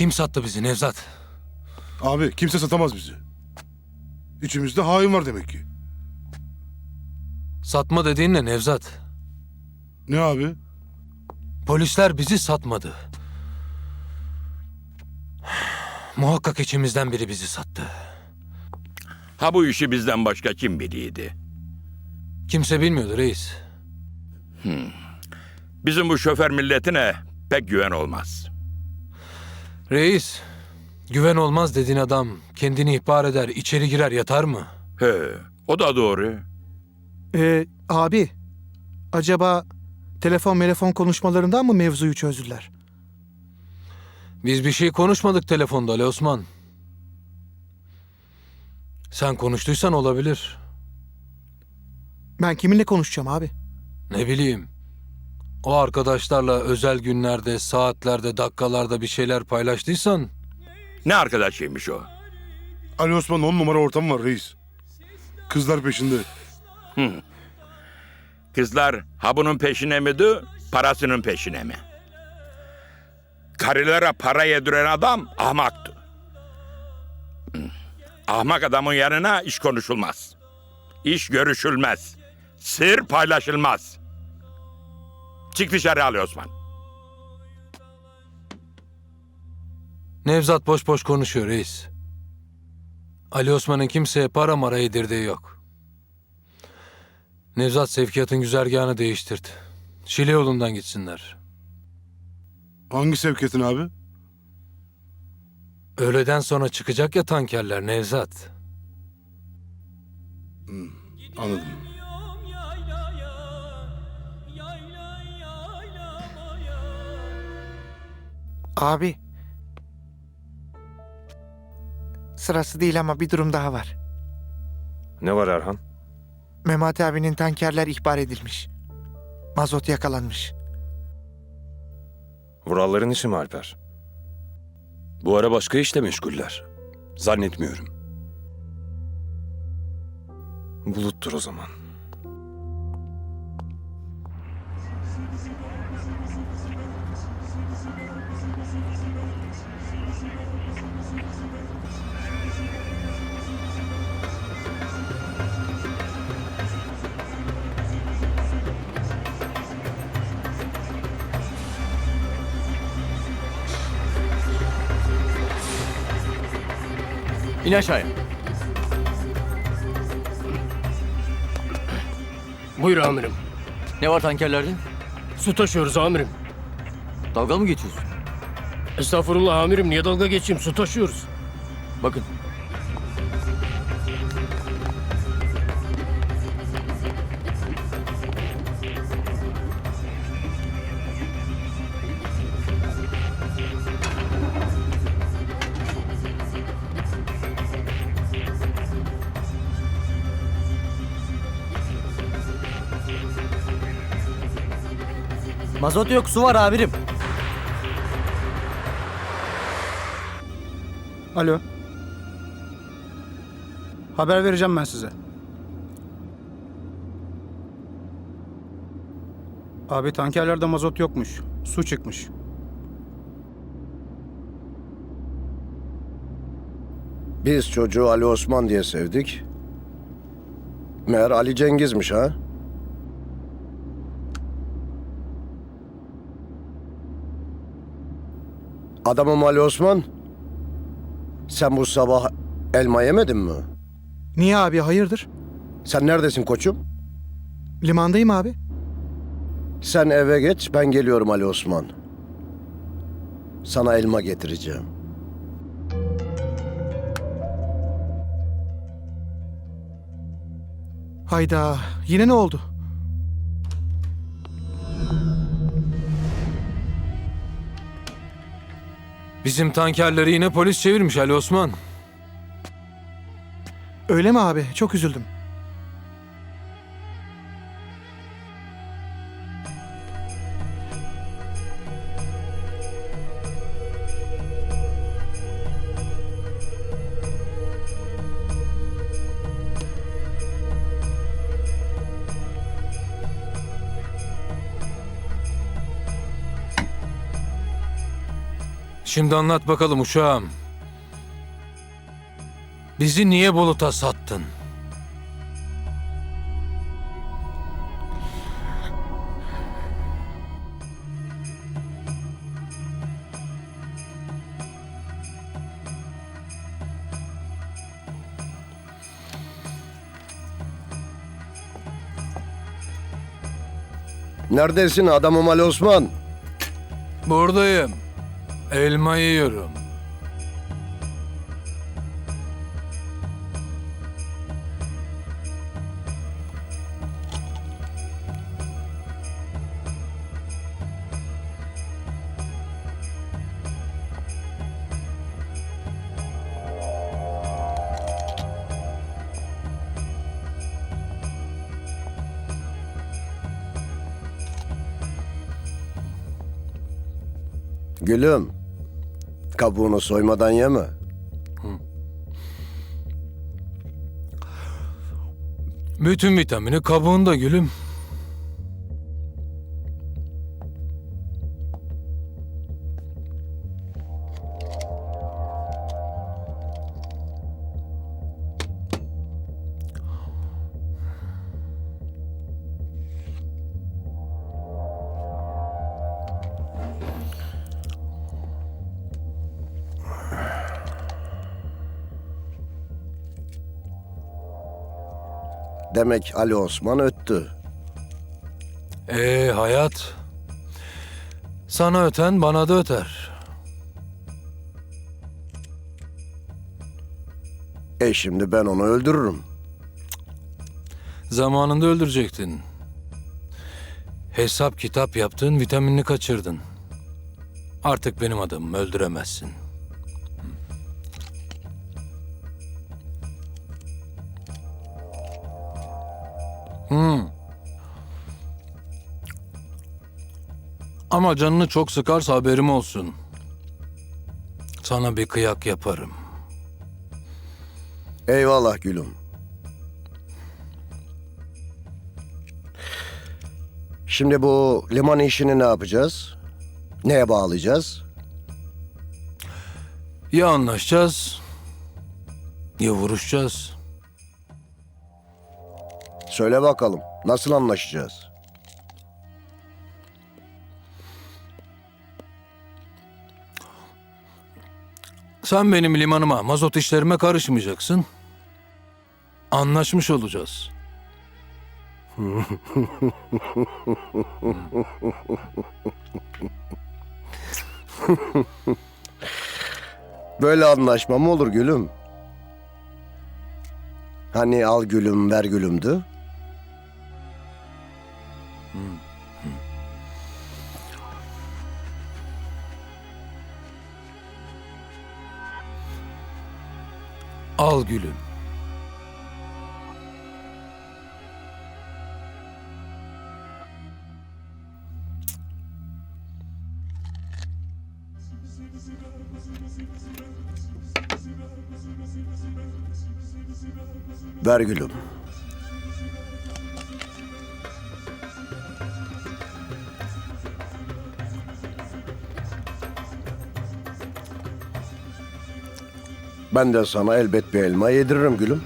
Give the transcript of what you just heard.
Kim sattı bizi Nevzat? Abi kimse satamaz bizi. İçimizde hain var demek ki. Satma dediğin ne Nevzat? Ne abi? Polisler bizi satmadı. Muhakkak içimizden biri bizi sattı. Ha bu işi bizden başka kim biliydi? Kimse bilmiyordu reis. Bizim bu şoför milletine pek güven olmaz. Reis, güven olmaz dediğin adam kendini ihbar eder, içeri girer yatar mı? He, o da doğru. Ee, abi, acaba telefon telefon konuşmalarından mı mevzuyu çözdüler? Biz bir şey konuşmadık telefonda Ali Osman. Sen konuştuysan olabilir. Ben kiminle konuşacağım abi? Ne bileyim. O arkadaşlarla özel günlerde, saatlerde, dakikalarda bir şeyler paylaştıysan Ne arkadaşıymış o? Ali Osman'ın on numara ortamı var reis. Kızlar peşinde. Kızlar ha bunun peşine miydi, parasının peşine mi? Karılara para yediren adam ahmaktı. Ahmak adamın yanına iş konuşulmaz. İş görüşülmez. Sır paylaşılmaz. Çık dışarı Ali Osman. Nevzat boş boş konuşuyor reis. Ali Osman'ın kimseye para mara yedirdiği yok. Nevzat sevkiyatın güzergahını değiştirdi. Şile yolundan gitsinler. Hangi sevkiyatın abi? Öğleden sonra çıkacak ya tankerler Nevzat. Anladım. Abi. Sırası değil ama bir durum daha var. Ne var Erhan? Memati abinin tankerler ihbar edilmiş. Mazot yakalanmış. Vuralların işi mi Alper? Bu ara başka işle meşguller. Zannetmiyorum. Buluttur o zaman. İn aşağıya. Buyur amirim. Ne var tankerlerde? Su taşıyoruz amirim. Dalga mı geçiyorsun? Estağfurullah amirim niye dalga geçeyim su taşıyoruz. Bakın. Mazot yok, su var amirim. Alo. Haber vereceğim ben size. Abi tankerlerde mazot yokmuş. Su çıkmış. Biz çocuğu Ali Osman diye sevdik. Meğer Ali Cengiz'miş ha? Adamım Ali Osman. Sen bu sabah elma yemedin mi? Niye abi hayırdır? Sen neredesin koçum? Limandayım abi. Sen eve geç, ben geliyorum Ali Osman. Sana elma getireceğim. Hayda yine ne oldu? Bizim tankerleri yine polis çevirmiş Ali Osman. Öyle mi abi? Çok üzüldüm. Şimdi anlat bakalım uşağım. Bizi niye buluta sattın? Neredesin adamım Ali Osman? Buradayım. Elma yiyorum. Gülüm. Kabuğunu soymadan yeme. Bütün vitamini kabuğunda gülüm. Demek Ali Osman öttü. Ee hayat. Sana öten bana da öter. E şimdi ben onu öldürürüm. Zamanında öldürecektin. Hesap kitap yaptın, vitaminini kaçırdın. Artık benim adamım, öldüremezsin. Ama canını çok sıkarsa haberim olsun. Sana bir kıyak yaparım. Eyvallah gülüm. Şimdi bu liman işini ne yapacağız? Neye bağlayacağız? Ya anlaşacağız, ya vuruşacağız. Söyle bakalım. Nasıl anlaşacağız? Sen benim limanıma, mazot işlerime karışmayacaksın. Anlaşmış olacağız. Böyle anlaşma mı olur gülüm? Hani al gülüm ver gülümdü? Al gülüm. Ver gülüm. Ben de sana elbet bir elma yediririm gülüm.